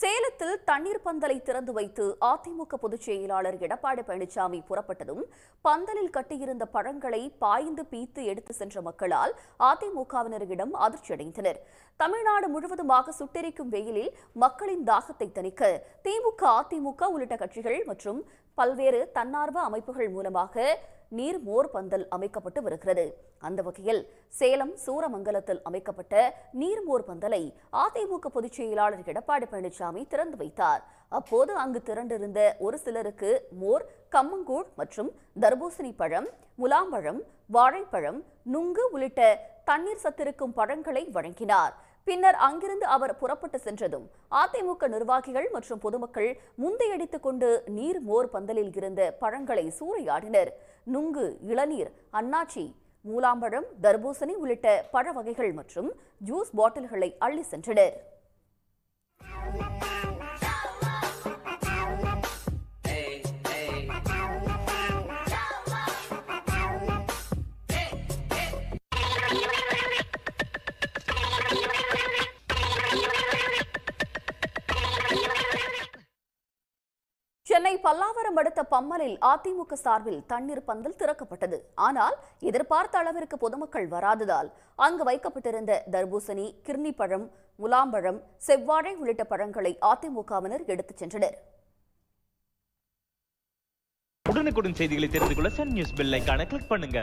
சேலத்தில் தண்ணீர் பந்தலை திறந்து வைத்து அதிமுக பொதுச் செயலாளர் எடப்பாடி பழனிசாமி புறப்பட்டதும் பந்தலில் கட்டியிருந்த பழங்களை பாய்ந்து பீத்து எடுத்து சென்ற மக்களால் அதிமுகவினரிடம் அதிர்ச்சியடைந்தனர். தமிழ்நாடு முழுவதுமாக சுட்டெரிக்கும் வெயிலில் மக்களின் தாகத்தை தணிக்க திமுக அதிமுக உள்ளிட்ட கட்சிகள் மற்றும் பல்வேறு தன்னார்வ அமைப்புகள் மூலமாக நீர் மோர் பந்தல் அமைக்கப்பட்டு வருகிறது. அந்த வகையில் சேலம் சூரமங்கலத்தில் அமைக்கப்பட்ட நீர்மோர் பந்தலை அதிமுக பொதுச் செயலாளர் எடப்பாடி பழனிசாமி திறந்து வைத்தார். அப்போது அங்கு திரண்டிருந்த ஒரு சிலருக்கு மோர் கம்மங்கூழ் மற்றும் தர்பூசணி பழம் முலாம்பழம் வாழைப்பழம் நுங்கு உள்ளிட்ட தண்ணீர் சத்திருக்கும் பழங்களை வழங்கினார். பின்னர் அங்கிருந்து அவர் புறப்பட்டு சென்றதும் அதிமுக நிர்வாகிகள் மற்றும் பொதுமக்கள் முந்தையடித்துக் கொண்டு நீர் மோர் பந்தலில் இருந்த பழங்களை சூறையாடினர். நுங்கு இளநீர் அன்னாச்சி மூலாம்பழம் தர்பூசணி உள்ளிட்ட பழ வகைகள் மற்றும் ஜூஸ் பாட்டில்களை அள்ளி சென்றனர். பல்லாவரம் அடுத்த பம்மலில் அதிமுக சார்பில் தண்ணீர் பந்தல் திறக்கப்பட்டது. ஆனால் எதிர்பார்த்த அளவிற்கு பொதுமக்கள் வராததால் அங்கு வைக்கப்பட்டிருந்த தர்பூசணி கிர்னி பழம் முலாம்பழம் செவ்வாழை உள்ளிட்ட பழங்களை அதிமுகவினர் எடுத்துச் சென்றனர். உடனுக்குடன் செய்திகளை தெரிந்து கொள்ள சன் நியூஸ் பெல் கிளிக் பண்ணுங்க.